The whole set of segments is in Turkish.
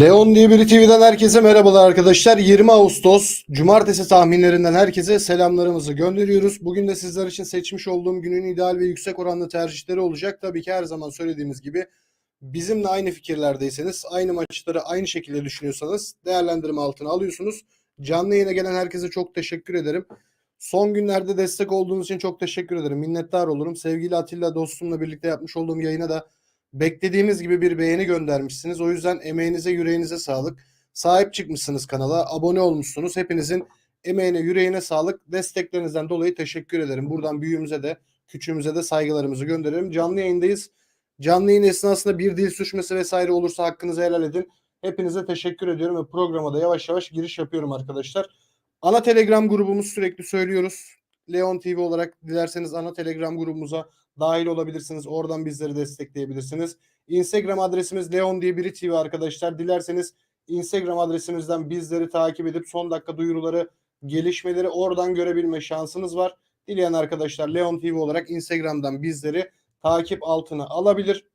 Leon diye biri TV'den herkese merhabalar arkadaşlar. 20 Ağustos Cumartesi tahminlerinden herkese selamlarımızı gönderiyoruz. Bugün de sizler için seçmiş olduğum günün ideal ve yüksek oranlı tercihleri olacak. Tabii ki her zaman söylediğimiz gibi bizimle aynı fikirlerdeyseniz, aynı maçları aynı şekilde düşünüyorsanız değerlendirme altına alıyorsunuz. Canlı yayına gelen herkese çok teşekkür ederim. Son günlerde destek olduğunuz için çok teşekkür ederim. Minnettar olurum. Sevgili Atilla dostumla birlikte yapmış olduğum yayına da beklediğimiz gibi bir beğeni göndermişsiniz. O yüzden emeğinize, yüreğinize sağlık. Sahip çıkmışsınız kanala, abone olmuşsunuz. Hepinizin emeğine, yüreğine sağlık. Desteklerinizden dolayı teşekkür ederim. Buradan büyüğümüze de, küçüğümüze de saygılarımızı gönderirim. Canlı yayındayız. Canlı yayın esnasında bir dil suçması vesaire olursa hakkınızı helal edin. Hepinize teşekkür ediyorum ve programa da yavaş yavaş giriş yapıyorum arkadaşlar. Ana Telegram grubumuz sürekli söylüyoruz. Leon TV olarak dilerseniz ana Telegram grubumuza dahil olabilirsiniz. Oradan bizleri destekleyebilirsiniz. Instagram adresimiz Leon diye biri TV arkadaşlar. Dilerseniz Instagram adresimizden bizleri takip edip son dakika duyuruları, gelişmeleri oradan görebilme şansınız var. Dileyen arkadaşlar Leon TV olarak Instagram'dan bizleri takip altına alabilir.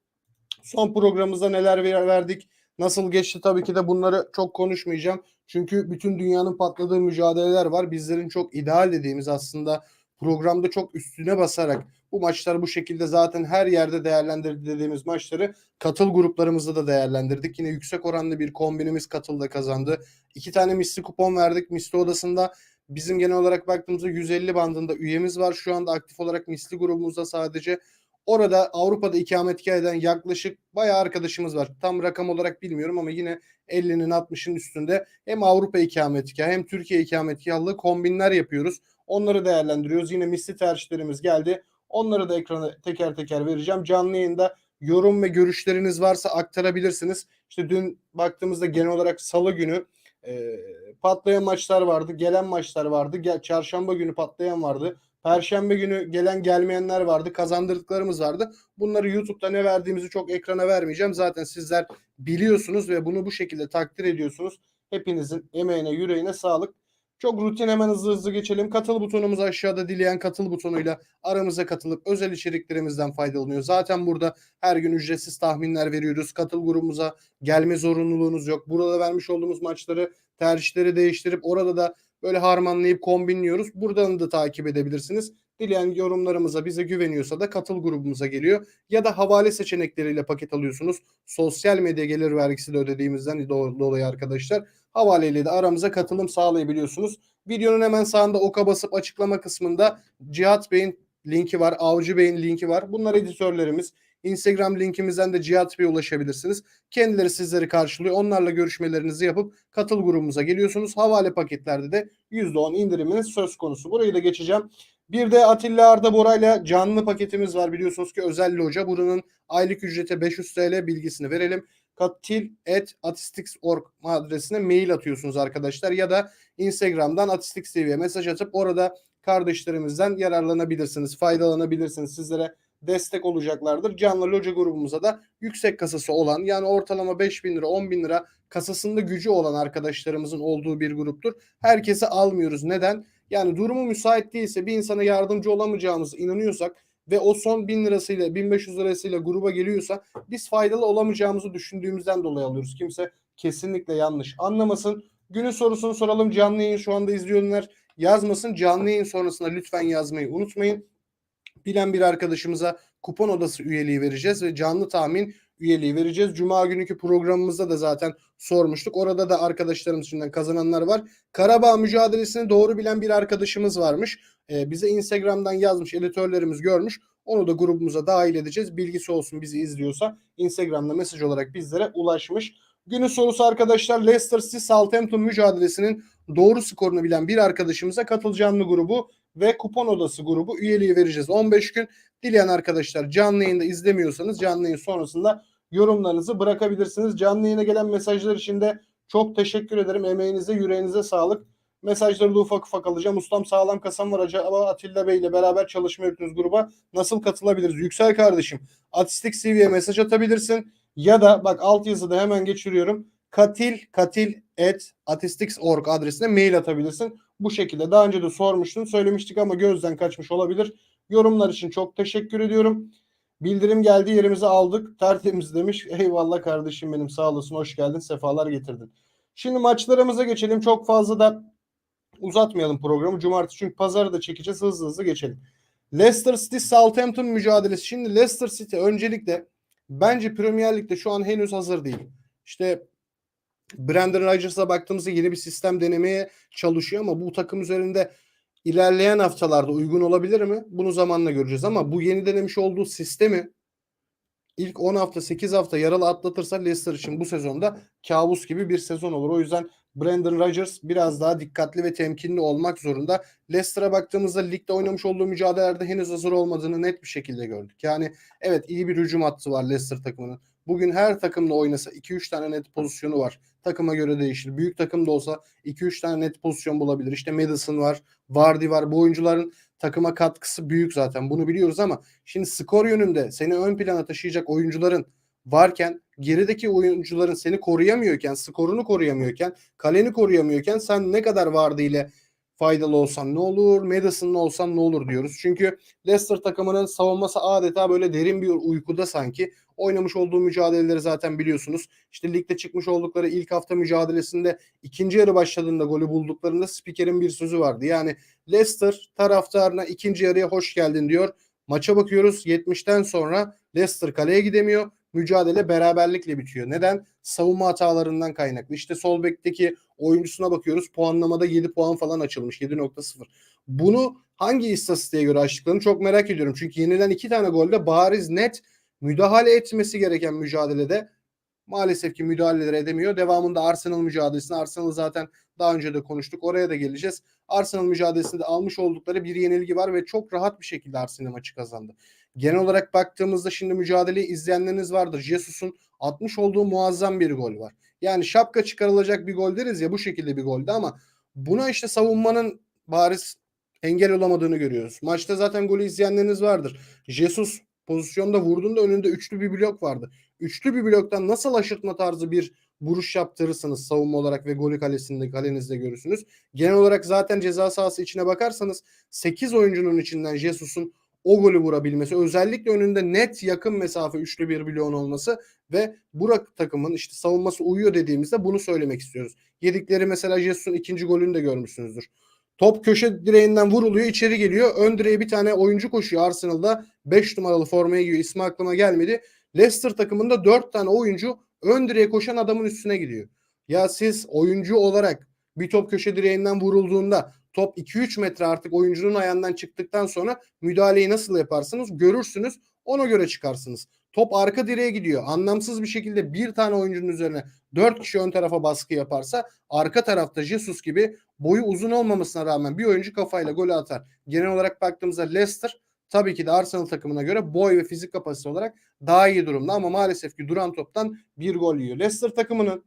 Son programımızda neler ver- verdik, nasıl geçti tabii ki de bunları çok konuşmayacağım. Çünkü bütün dünyanın patladığı mücadeleler var. Bizlerin çok ideal dediğimiz aslında programda çok üstüne basarak bu maçlar bu şekilde zaten her yerde değerlendirdi dediğimiz maçları katıl gruplarımızda da değerlendirdik. Yine yüksek oranlı bir kombinimiz katılda kazandı. İki tane misli kupon verdik misli odasında. Bizim genel olarak baktığımızda 150 bandında üyemiz var. Şu anda aktif olarak misli grubumuzda sadece. Orada Avrupa'da ikametgah eden yaklaşık bayağı arkadaşımız var. Tam rakam olarak bilmiyorum ama yine 50'nin 60'ın üstünde hem Avrupa ikametgahı hem Türkiye ikametgahlı kombinler yapıyoruz. Onları değerlendiriyoruz. Yine misli tercihlerimiz geldi. Onları da ekrana teker teker vereceğim. Canlı yayında yorum ve görüşleriniz varsa aktarabilirsiniz. İşte dün baktığımızda genel olarak salı günü e, patlayan maçlar vardı. Gelen maçlar vardı. Gel, çarşamba günü patlayan vardı. Perşembe günü gelen gelmeyenler vardı. Kazandırdıklarımız vardı. Bunları YouTube'da ne verdiğimizi çok ekrana vermeyeceğim. Zaten sizler biliyorsunuz ve bunu bu şekilde takdir ediyorsunuz. Hepinizin emeğine, yüreğine sağlık. Çok rutin hemen hızlı hızlı geçelim. Katıl butonumuz aşağıda dileyen katıl butonuyla aramıza katılıp özel içeriklerimizden faydalanıyor. Zaten burada her gün ücretsiz tahminler veriyoruz. Katıl grubumuza gelme zorunluluğunuz yok. Burada vermiş olduğumuz maçları tercihleri değiştirip orada da böyle harmanlayıp kombinliyoruz. Buradan da takip edebilirsiniz. Dileyen yorumlarımıza bize güveniyorsa da katıl grubumuza geliyor. Ya da havale seçenekleriyle paket alıyorsunuz. Sosyal medya gelir vergisi de ödediğimizden do- dolayı arkadaşlar. Havaleyle de aramıza katılım sağlayabiliyorsunuz. Videonun hemen sağında oka basıp açıklama kısmında Cihat Bey'in linki var. Avcı Bey'in linki var. Bunlar editörlerimiz. Instagram linkimizden de Cihat Bey'e ulaşabilirsiniz. Kendileri sizleri karşılıyor. Onlarla görüşmelerinizi yapıp katıl grubumuza geliyorsunuz. Havale paketlerde de %10 indiriminiz söz konusu. Burayı da geçeceğim. Bir de Atilla Arda Bora'yla canlı paketimiz var. Biliyorsunuz ki özel loca. Buranın aylık ücreti 500 TL bilgisini verelim. katil.atistix.org adresine mail atıyorsunuz arkadaşlar. Ya da Instagram'dan Atistix TV'ye mesaj atıp orada kardeşlerimizden yararlanabilirsiniz. Faydalanabilirsiniz. Sizlere destek olacaklardır. Canlı loca grubumuza da yüksek kasası olan yani ortalama 5 bin lira 10 bin lira kasasında gücü olan arkadaşlarımızın olduğu bir gruptur. Herkese almıyoruz. Neden? Yani durumu müsait değilse bir insana yardımcı olamayacağımızı inanıyorsak ve o son 1000 lirasıyla 1500 lirasıyla gruba geliyorsa biz faydalı olamayacağımızı düşündüğümüzden dolayı alıyoruz. Kimse kesinlikle yanlış anlamasın. Günün sorusunu soralım. Canlı yayın şu anda izliyorlar. Yazmasın. Canlı yayın sonrasında lütfen yazmayı unutmayın. Bilen bir arkadaşımıza kupon odası üyeliği vereceğiz ve canlı tahmin üyeliği vereceğiz. Cuma günkü programımızda da zaten sormuştuk. Orada da arkadaşlarımız içinden kazananlar var. Karabağ mücadelesini doğru bilen bir arkadaşımız varmış. Ee, bize Instagram'dan yazmış, editörlerimiz görmüş. Onu da grubumuza dahil edeceğiz. Bilgisi olsun bizi izliyorsa. Instagram'da mesaj olarak bizlere ulaşmış. Günün sorusu arkadaşlar Leicester City Southampton mücadelesinin doğru skorunu bilen bir arkadaşımıza katıl canlı grubu ve kupon odası grubu üyeliği vereceğiz. 15 gün dileyen arkadaşlar canlı yayında izlemiyorsanız canlı yayın sonrasında yorumlarınızı bırakabilirsiniz. Canlı yayına gelen mesajlar için de çok teşekkür ederim. Emeğinize, yüreğinize sağlık. Mesajları da ufak ufak alacağım. Ustam sağlam kasam var acaba Atilla Bey ile beraber çalışma yapıyoruz gruba. Nasıl katılabiliriz? Yüksel kardeşim. Atistik CV'ye mesaj atabilirsin. Ya da bak alt yazıda hemen geçiriyorum. Katil katil et atistix.org adresine mail atabilirsin. Bu şekilde daha önce de sormuştun söylemiştik ama gözden kaçmış olabilir. Yorumlar için çok teşekkür ediyorum. Bildirim geldi yerimizi aldık. Tertemiz demiş. Eyvallah kardeşim benim sağ olasın. Hoş geldin. Sefalar getirdin. Şimdi maçlarımıza geçelim. Çok fazla da uzatmayalım programı. Cumartesi çünkü pazarı da çekeceğiz. Hızlı hızlı geçelim. Leicester City Southampton mücadelesi. Şimdi Leicester City öncelikle bence Premier Lig'de şu an henüz hazır değil. İşte Brandon Rodgers'a baktığımızda yeni bir sistem denemeye çalışıyor ama bu takım üzerinde ilerleyen haftalarda uygun olabilir mi? Bunu zamanla göreceğiz ama bu yeni denemiş olduğu sistemi ilk 10 hafta 8 hafta yaralı atlatırsa Leicester için bu sezonda kabus gibi bir sezon olur. O yüzden Brandon Rodgers biraz daha dikkatli ve temkinli olmak zorunda. Leicester'a baktığımızda ligde oynamış olduğu mücadelelerde henüz hazır olmadığını net bir şekilde gördük. Yani evet iyi bir hücum hattı var Leicester takımının. Bugün her takımla oynasa 2-3 tane net pozisyonu var. Takıma göre değişir. Büyük takım da olsa 2-3 tane net pozisyon bulabilir. İşte Madison var, Vardy var. Bu oyuncuların takıma katkısı büyük zaten. Bunu biliyoruz ama şimdi skor yönünde seni ön plana taşıyacak oyuncuların varken gerideki oyuncuların seni koruyamıyorken, skorunu koruyamıyorken, kaleni koruyamıyorken sen ne kadar Vardy ile faydalı olsan ne olur, Madison'lı olsan ne olur diyoruz. Çünkü Leicester takımının savunması adeta böyle derin bir uykuda sanki. Oynamış olduğu mücadeleleri zaten biliyorsunuz. İşte ligde çıkmış oldukları ilk hafta mücadelesinde ikinci yarı başladığında golü bulduklarında spikerin bir sözü vardı. Yani Leicester taraftarına ikinci yarıya hoş geldin diyor. Maça bakıyoruz 70'ten sonra Leicester kaleye gidemiyor. Mücadele beraberlikle bitiyor. Neden? Savunma hatalarından kaynaklı. İşte sol bekteki oyuncusuna bakıyoruz. Puanlamada 7 puan falan açılmış. 7.0. Bunu hangi istatistiğe göre açtıklarını çok merak ediyorum. Çünkü yenilen iki tane golde bariz net müdahale etmesi gereken mücadelede maalesef ki müdahaleler edemiyor. Devamında Arsenal mücadelesinde Arsenal zaten daha önce de konuştuk. Oraya da geleceğiz. Arsenal mücadelesinde almış oldukları bir yenilgi var ve çok rahat bir şekilde Arsenal maçı kazandı. Genel olarak baktığımızda şimdi mücadeleyi izleyenleriniz vardır. Jesus'un atmış olduğu muazzam bir gol var. Yani şapka çıkarılacak bir gol deriz ya bu şekilde bir goldü ama buna işte savunmanın bariz engel olamadığını görüyoruz. Maçta zaten golü izleyenleriniz vardır. Jesus pozisyonda vurduğunda önünde üçlü bir blok vardı. Üçlü bir bloktan nasıl aşırtma tarzı bir vuruş yaptırırsınız savunma olarak ve golü kalesinde kalenizde görürsünüz. Genel olarak zaten ceza sahası içine bakarsanız 8 oyuncunun içinden Jesus'un o golü vurabilmesi özellikle önünde net yakın mesafe üçlü bir bloğun olması ve Burak takımın işte savunması uyuyor dediğimizde bunu söylemek istiyoruz. Yedikleri mesela Jesus'un ikinci golünü de görmüşsünüzdür. Top köşe direğinden vuruluyor içeri geliyor. Ön direğe bir tane oyuncu koşuyor Arsenal'da. 5 numaralı formaya giyiyor. İsmi aklıma gelmedi. Leicester takımında 4 tane oyuncu ön direğe koşan adamın üstüne gidiyor. Ya siz oyuncu olarak bir top köşe direğinden vurulduğunda top 2-3 metre artık oyuncunun ayağından çıktıktan sonra müdahaleyi nasıl yaparsınız görürsünüz ona göre çıkarsınız. Top arka direğe gidiyor. Anlamsız bir şekilde bir tane oyuncunun üzerine dört kişi ön tarafa baskı yaparsa arka tarafta Jesus gibi boyu uzun olmamasına rağmen bir oyuncu kafayla golü atar. Genel olarak baktığımızda Leicester tabii ki de Arsenal takımına göre boy ve fizik kapasite olarak daha iyi durumda ama maalesef ki duran toptan bir gol yiyor. Leicester takımının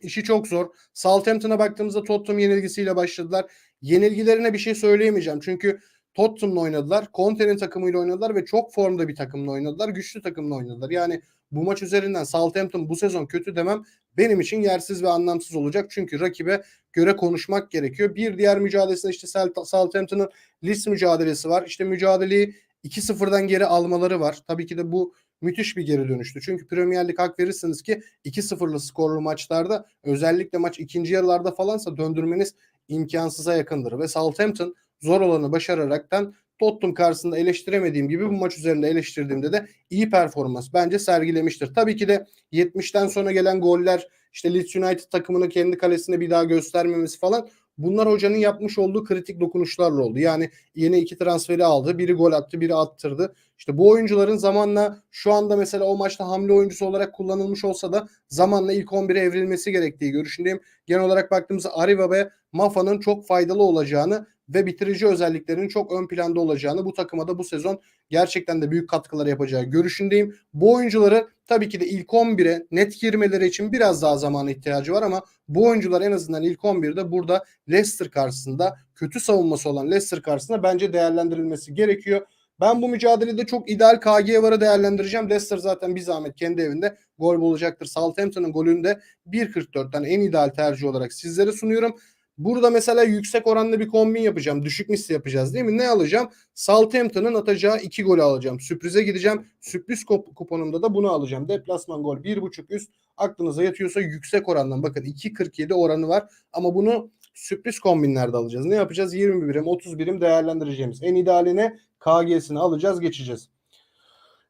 işi çok zor. Southampton'a baktığımızda Tottenham yenilgisiyle başladılar. Yenilgilerine bir şey söyleyemeyeceğim. Çünkü Tottenham'la oynadılar. Conte'nin takımıyla oynadılar ve çok formda bir takımla oynadılar. Güçlü takımla oynadılar. Yani bu maç üzerinden Southampton bu sezon kötü demem benim için yersiz ve anlamsız olacak. Çünkü rakibe göre konuşmak gerekiyor. Bir diğer mücadelesinde işte Southampton'ın Leeds mücadelesi var. İşte mücadeleyi 2-0'dan geri almaları var. Tabii ki de bu müthiş bir geri dönüştü. Çünkü Premier Lig hak verirsiniz ki 2-0'lı skorlu maçlarda özellikle maç ikinci yarılarda falansa döndürmeniz imkansıza yakındır. Ve Southampton zor olanı başararaktan Tottenham karşısında eleştiremediğim gibi bu maç üzerinde eleştirdiğimde de iyi performans bence sergilemiştir. Tabii ki de 70'ten sonra gelen goller işte Leeds United takımını kendi kalesine bir daha göstermemesi falan bunlar hocanın yapmış olduğu kritik dokunuşlarla oldu. Yani yeni iki transferi aldı. Biri gol attı, biri attırdı. İşte bu oyuncuların zamanla şu anda mesela o maçta hamle oyuncusu olarak kullanılmış olsa da zamanla ilk 11'e evrilmesi gerektiği görüşündeyim. Genel olarak baktığımızda Ariva ve Mafa'nın çok faydalı olacağını ve bitirici özelliklerinin çok ön planda olacağını bu takıma da bu sezon gerçekten de büyük katkılar yapacağı görüşündeyim. Bu oyuncuları tabii ki de ilk 11'e net girmeleri için biraz daha zaman ihtiyacı var ama bu oyuncular en azından ilk 11'de burada Leicester karşısında kötü savunması olan Leicester karşısında bence değerlendirilmesi gerekiyor. Ben bu mücadelede çok ideal KG varı değerlendireceğim. Leicester zaten bir zahmet kendi evinde gol bulacaktır. Southampton'ın golünde 1.44'ten en ideal tercih olarak sizlere sunuyorum. Burada mesela yüksek oranlı bir kombin yapacağım. Düşük misli yapacağız değil mi? Ne alacağım? Southampton'ın atacağı 2 golü alacağım. Sürprize gideceğim. Sürpriz kup- kuponumda da bunu alacağım. Deplasman gol 1.5 üst. Aklınıza yatıyorsa yüksek orandan. Bakın 2.47 oranı var. Ama bunu sürpriz kombinlerde alacağız. Ne yapacağız? 20 birim, 30 birim değerlendireceğimiz. En idealine KG'sini alacağız, geçeceğiz.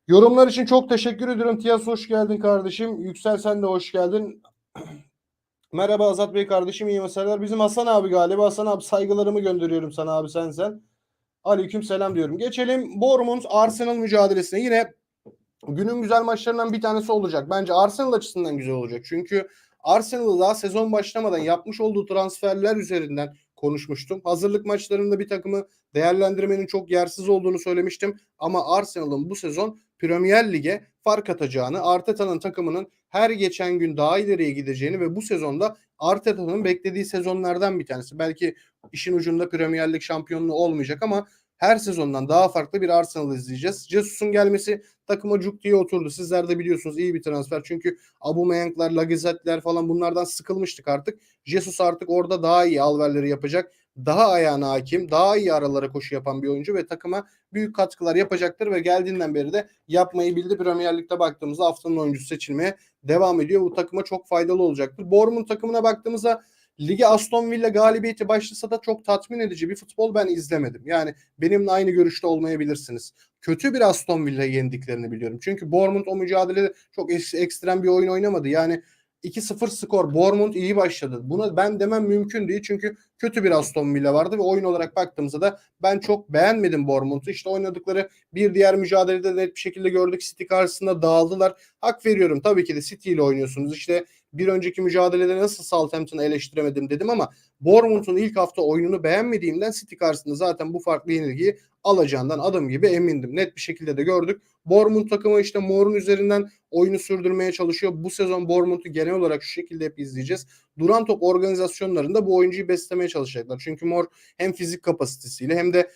Yorumlar için çok teşekkür ediyorum. Tiyas hoş geldin kardeşim. Yüksel sen de hoş geldin. Merhaba Azat Bey kardeşim iyi meseleler. Bizim Hasan abi galiba. Hasan abi saygılarımı gönderiyorum sana abi sen sen. Aleyküm selam diyorum. Geçelim Bournemouth Arsenal mücadelesine. Yine günün güzel maçlarından bir tanesi olacak. Bence Arsenal açısından güzel olacak. Çünkü Arsenal daha sezon başlamadan yapmış olduğu transferler üzerinden konuşmuştum. Hazırlık maçlarında bir takımı değerlendirmenin çok yersiz olduğunu söylemiştim. Ama Arsenal'ın bu sezon Premier Lig'e fark atacağını, Arteta'nın takımının her geçen gün daha ileriye gideceğini ve bu sezonda Arteta'nın beklediği sezonlardan bir tanesi. Belki işin ucunda Premier Lig şampiyonluğu olmayacak ama her sezondan daha farklı bir Arsenal izleyeceğiz. Jesus'un gelmesi takıma cuk diye oturdu. Sizler de biliyorsunuz iyi bir transfer. Çünkü Aubameyang'lar, Lacazette'ler falan bunlardan sıkılmıştık artık. Jesus artık orada daha iyi alverleri yapacak. Daha ayağına hakim, daha iyi aralara koşu yapan bir oyuncu ve takıma büyük katkılar yapacaktır ve geldiğinden beri de yapmayı bildi. Premier Lig'de baktığımızda haftanın oyuncusu seçilmeye devam ediyor. Bu takıma çok faydalı olacaktır. Bournemouth takımına baktığımızda Ligi Aston Villa galibiyeti başlasa da çok tatmin edici bir futbol ben izlemedim. Yani benimle aynı görüşte olmayabilirsiniz. Kötü bir Aston Villa'yı yendiklerini biliyorum. Çünkü Bournemouth o mücadelede çok ek- ekstrem bir oyun oynamadı. Yani 2-0 skor. Bournemouth iyi başladı. Buna ben demem mümkün değil. Çünkü kötü bir Aston Villa vardı ve oyun olarak baktığımızda da ben çok beğenmedim Bournemouth'u. İşte oynadıkları bir diğer mücadelede net bir şekilde gördük. City karşısında dağıldılar. Hak veriyorum. Tabii ki de City ile oynuyorsunuz. İşte bir önceki mücadelede nasıl Southampton'ı eleştiremedim dedim ama Bournemouth'un ilk hafta oyununu beğenmediğimden City karşısında zaten bu farklı yenilgiyi alacağından adım gibi emindim. Net bir şekilde de gördük. Bournemouth takımı işte Moore'un üzerinden oyunu sürdürmeye çalışıyor. Bu sezon Bournemouth'u genel olarak şu şekilde hep izleyeceğiz. Duran top organizasyonlarında bu oyuncuyu beslemeye çalışacaklar. Çünkü Moore hem fizik kapasitesiyle hem de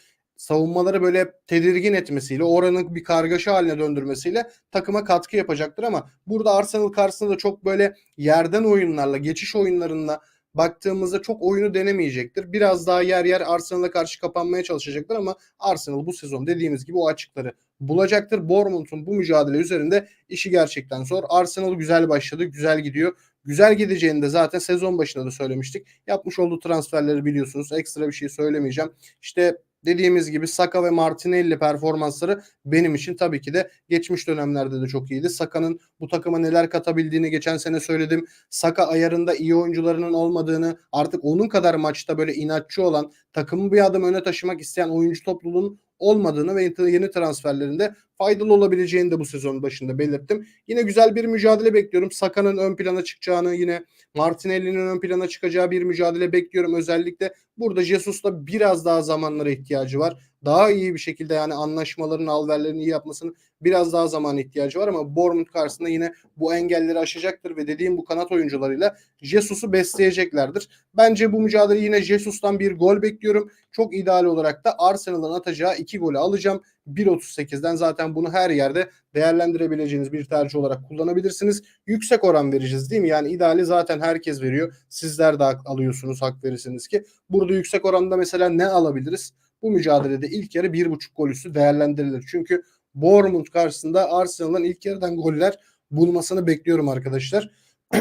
savunmaları böyle tedirgin etmesiyle, oranın bir kargaşa haline döndürmesiyle takıma katkı yapacaktır ama burada Arsenal karşısında da çok böyle yerden oyunlarla, geçiş oyunlarında baktığımızda çok oyunu denemeyecektir. Biraz daha yer yer Arsenal'a karşı kapanmaya çalışacaktır ama Arsenal bu sezon dediğimiz gibi o açıkları bulacaktır. Bournemouth'un bu mücadele üzerinde işi gerçekten zor. Arsenal güzel başladı, güzel gidiyor. Güzel gideceğini de zaten sezon başında da söylemiştik. Yapmış olduğu transferleri biliyorsunuz. Ekstra bir şey söylemeyeceğim. İşte dediğimiz gibi Saka ve Martinelli performansları benim için tabii ki de geçmiş dönemlerde de çok iyiydi. Saka'nın bu takıma neler katabildiğini geçen sene söyledim. Saka ayarında iyi oyuncularının olmadığını, artık onun kadar maçta böyle inatçı olan, takımı bir adım öne taşımak isteyen oyuncu topluluğunun olmadığını ve yeni transferlerinde faydalı olabileceğini de bu sezon başında belirttim. Yine güzel bir mücadele bekliyorum. Saka'nın ön plana çıkacağını, yine Martinelli'nin ön plana çıkacağı bir mücadele bekliyorum. Özellikle burada Jesus'la biraz daha zamanlara ihtiyacı var. Daha iyi bir şekilde yani anlaşmaların, alverlerini iyi yapmasının biraz daha zaman ihtiyacı var ama Bournemouth karşısında yine bu engelleri aşacaktır ve dediğim bu kanat oyuncularıyla Jesus'u besleyeceklerdir. Bence bu mücadele yine Jesus'tan bir gol bekliyorum. Çok ideal olarak da Arsenal'ın atacağı iki golü alacağım. 1.38'den zaten bunu her yerde değerlendirebileceğiniz bir tercih olarak kullanabilirsiniz. Yüksek oran vereceğiz değil mi? Yani ideali zaten herkes veriyor. Sizler de alıyorsunuz hak verirsiniz ki. Burada yüksek oranda mesela ne alabiliriz? Bu mücadelede ilk yarı 1.5 gol üstü değerlendirilir. Çünkü Bournemouth karşısında Arsenal'ın ilk yarıdan goller bulmasını bekliyorum arkadaşlar.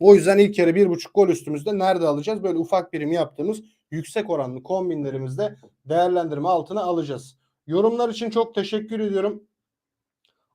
o yüzden ilk yarı 1.5 gol üstümüzde nerede alacağız? Böyle ufak birim yaptığımız yüksek oranlı kombinlerimizde değerlendirme altına alacağız. Yorumlar için çok teşekkür ediyorum.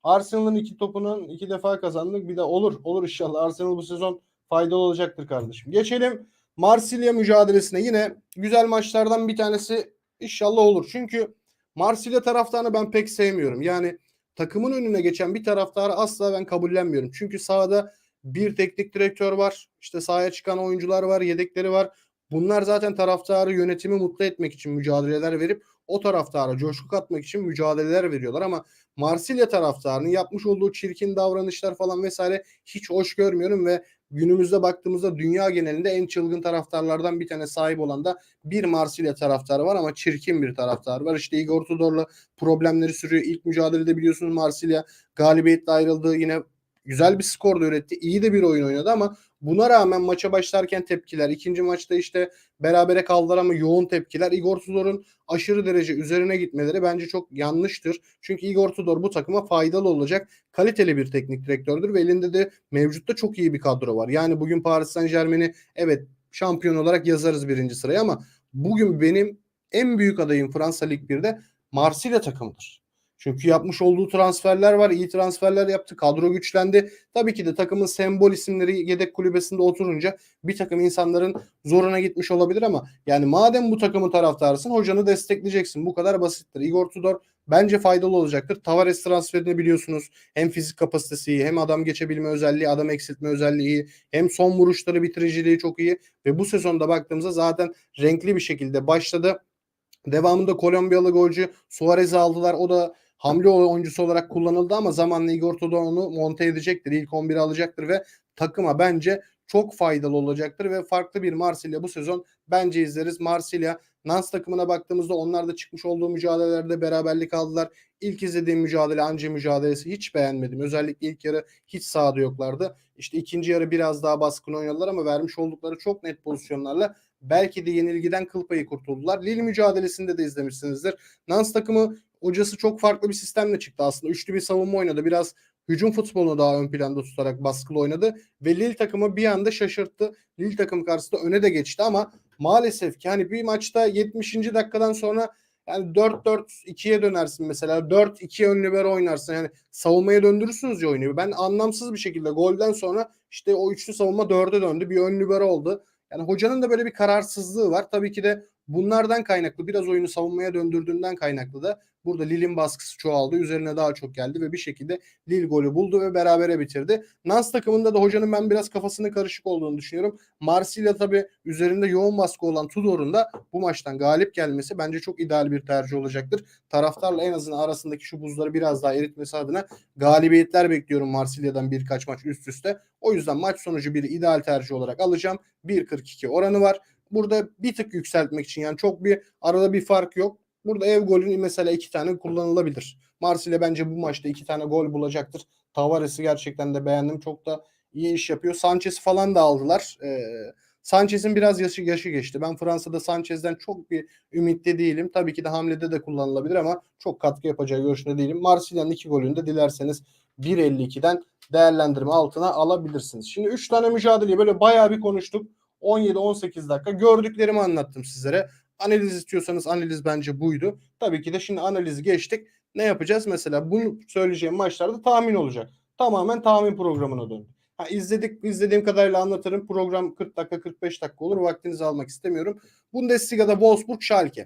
Arsenal'ın iki topunun iki defa kazandık. Bir de olur. Olur inşallah. Arsenal bu sezon faydalı olacaktır kardeşim. Geçelim Marsilya mücadelesine. Yine güzel maçlardan bir tanesi inşallah olur. Çünkü Marsilya taraftarını ben pek sevmiyorum. Yani takımın önüne geçen bir taraftarı asla ben kabullenmiyorum. Çünkü sahada bir teknik direktör var. İşte sahaya çıkan oyuncular var, yedekleri var. Bunlar zaten taraftarı yönetimi mutlu etmek için mücadeleler verip o taraftara coşku katmak için mücadeleler veriyorlar ama Marsilya taraftarının yapmış olduğu çirkin davranışlar falan vesaire hiç hoş görmüyorum ve günümüzde baktığımızda dünya genelinde en çılgın taraftarlardan bir tane sahip olan da bir Marsilya taraftarı var ama çirkin bir taraftar var. İşte Igor Tudor'la problemleri sürüyor. İlk mücadelede biliyorsunuz Marsilya galibiyetle ayrıldı. Yine güzel bir skor da üretti. iyi de bir oyun oynadı ama buna rağmen maça başlarken tepkiler, ikinci maçta işte berabere kaldılar ama yoğun tepkiler. Igor Tudor'un aşırı derece üzerine gitmeleri bence çok yanlıştır. Çünkü Igor Tudor bu takıma faydalı olacak kaliteli bir teknik direktördür ve elinde de mevcutta çok iyi bir kadro var. Yani bugün Paris Saint Germain'i evet şampiyon olarak yazarız birinci sıraya ama bugün benim en büyük adayım Fransa Lig 1'de Marsilya takımıdır. Çünkü yapmış olduğu transferler var. iyi transferler yaptı. Kadro güçlendi. Tabii ki de takımın sembol isimleri yedek kulübesinde oturunca bir takım insanların zoruna gitmiş olabilir ama yani madem bu takımın taraftarısın hocanı destekleyeceksin. Bu kadar basittir. Igor Tudor bence faydalı olacaktır. Tavares transferini biliyorsunuz. Hem fizik kapasitesi iyi, hem adam geçebilme özelliği, adam eksiltme özelliği iyi, hem son vuruşları bitiriciliği çok iyi ve bu sezonda baktığımızda zaten renkli bir şekilde başladı. Devamında Kolombiyalı golcü Suarez'i aldılar. O da hamle oyuncusu olarak kullanıldı ama zamanla Igor Tudor onu monte edecektir. İlk 11'i alacaktır ve takıma bence çok faydalı olacaktır ve farklı bir Marsilya bu sezon bence izleriz. Marsilya Nans takımına baktığımızda onlar da çıkmış olduğu mücadelelerde beraberlik aldılar. İlk izlediğim mücadele Anca mücadelesi hiç beğenmedim. Özellikle ilk yarı hiç sahada yoklardı. İşte ikinci yarı biraz daha baskın oynadılar ama vermiş oldukları çok net pozisyonlarla belki de yenilgiden kıl payı kurtuldular. Lille mücadelesinde de izlemişsinizdir. Nans takımı hocası çok farklı bir sistemle çıktı aslında. Üçlü bir savunma oynadı. Biraz hücum futbolunu daha ön planda tutarak baskılı oynadı ve Lille takımı bir anda şaşırttı. Lille takımı karşısında öne de geçti ama maalesef ki hani bir maçta 70. dakikadan sonra yani 4-4-2'ye dönersin mesela. 4-2 ön libero oynarsın. Yani savunmaya döndürürsünüz ya oyunu. Ben anlamsız bir şekilde golden sonra işte o üçlü savunma 4'e döndü. Bir ön libero oldu. Yani hocanın da böyle bir kararsızlığı var. Tabii ki de bunlardan kaynaklı biraz oyunu savunmaya döndürdüğünden kaynaklı da burada Lille'in baskısı çoğaldı. Üzerine daha çok geldi ve bir şekilde Lille golü buldu ve berabere bitirdi. Nans takımında da hocanın ben biraz kafasını karışık olduğunu düşünüyorum. Marsilya tabii üzerinde yoğun baskı olan Tudor'un da bu maçtan galip gelmesi bence çok ideal bir tercih olacaktır. Taraftarla en azından arasındaki şu buzları biraz daha eritmesi adına galibiyetler bekliyorum Marsilya'dan birkaç maç üst üste. O yüzden maç sonucu bir ideal tercih olarak alacağım. 1.42 oranı var. Burada bir tık yükseltmek için yani çok bir arada bir fark yok. Burada ev golünün mesela iki tane kullanılabilir. Marsilya bence bu maçta iki tane gol bulacaktır. Tavares'i gerçekten de beğendim. Çok da iyi iş yapıyor. Sanchez falan da aldılar. Ee, Sanchez'in biraz yaşı, yaşı geçti. Ben Fransa'da Sanchez'den çok bir ümitli değilim. Tabii ki de hamlede de kullanılabilir ama çok katkı yapacağı görüşünde değilim. Marsilya'nın iki golünü de dilerseniz 1.52'den değerlendirme altına alabilirsiniz. Şimdi 3 tane mücadeleyi böyle bayağı bir konuştuk. 17-18 dakika gördüklerimi anlattım sizlere. Analiz istiyorsanız analiz bence buydu. Tabii ki de şimdi analizi geçtik. Ne yapacağız? Mesela bunu söyleyeceğim maçlarda tahmin olacak. Tamamen tahmin programına döndü. Ha, izledik, izlediğim kadarıyla anlatırım. Program 40 dakika 45 dakika olur. Vaktinizi almak istemiyorum. Bundesliga'da Wolfsburg Schalke.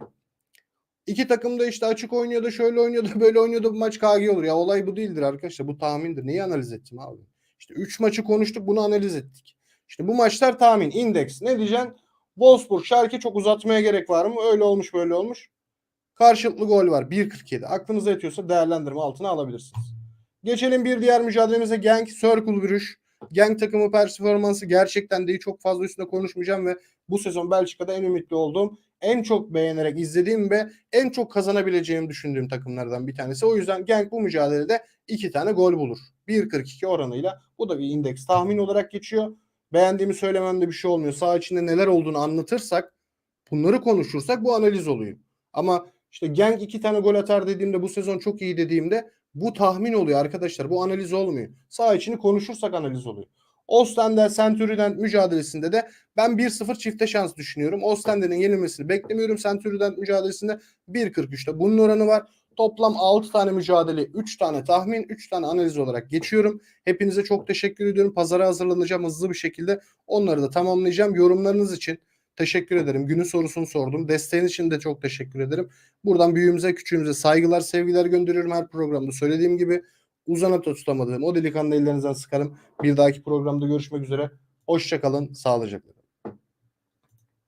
İki takım da işte açık oynuyordu, şöyle oynuyordu, böyle oynuyordu. Bu maç KG olur. Ya olay bu değildir arkadaşlar. Bu tahmindir. Neyi analiz ettim abi? İşte 3 maçı konuştuk, bunu analiz ettik. İşte bu maçlar tahmin, indeks. Ne diyeceksin? Wolfsburg, Schalke çok uzatmaya gerek var mı? Öyle olmuş, böyle olmuş. Karşılıklı gol var. 1.47. Aklınıza yatıyorsa değerlendirme altına alabilirsiniz. Geçelim bir diğer mücadelemize. Genk, Circle Brüş. Genk takımı performansı gerçekten de. Çok fazla üstünde konuşmayacağım ve bu sezon Belçika'da en ümitli olduğum, en çok beğenerek izlediğim ve en çok kazanabileceğimi düşündüğüm takımlardan bir tanesi. O yüzden Genk bu mücadelede iki tane gol bulur. 1.42 oranıyla. Bu da bir indeks tahmin olarak geçiyor. Beğendiğimi söylememde bir şey olmuyor. Sağ içinde neler olduğunu anlatırsak, bunları konuşursak bu analiz oluyor. Ama işte Genk iki tane gol atar dediğimde bu sezon çok iyi dediğimde bu tahmin oluyor arkadaşlar. Bu analiz olmuyor. Sağ içini konuşursak analiz oluyor. Ostender Centurion mücadelesinde de ben 1-0 çifte şans düşünüyorum. Ostender'in yenilmesini beklemiyorum. Centurion mücadelesinde 1.43'te bunun oranı var. Toplam 6 tane mücadele, 3 tane tahmin, 3 tane analiz olarak geçiyorum. Hepinize çok teşekkür ediyorum. Pazara hazırlanacağım hızlı bir şekilde. Onları da tamamlayacağım. Yorumlarınız için teşekkür ederim. Günün sorusunu sordum. Desteğiniz için de çok teşekkür ederim. Buradan büyüğümüze, küçüğümüze saygılar, sevgiler gönderiyorum her programda. Söylediğim gibi uzana tutamadığım o delikanlı ellerinizden sıkarım. Bir dahaki programda görüşmek üzere. Hoşçakalın, sağlıcakla.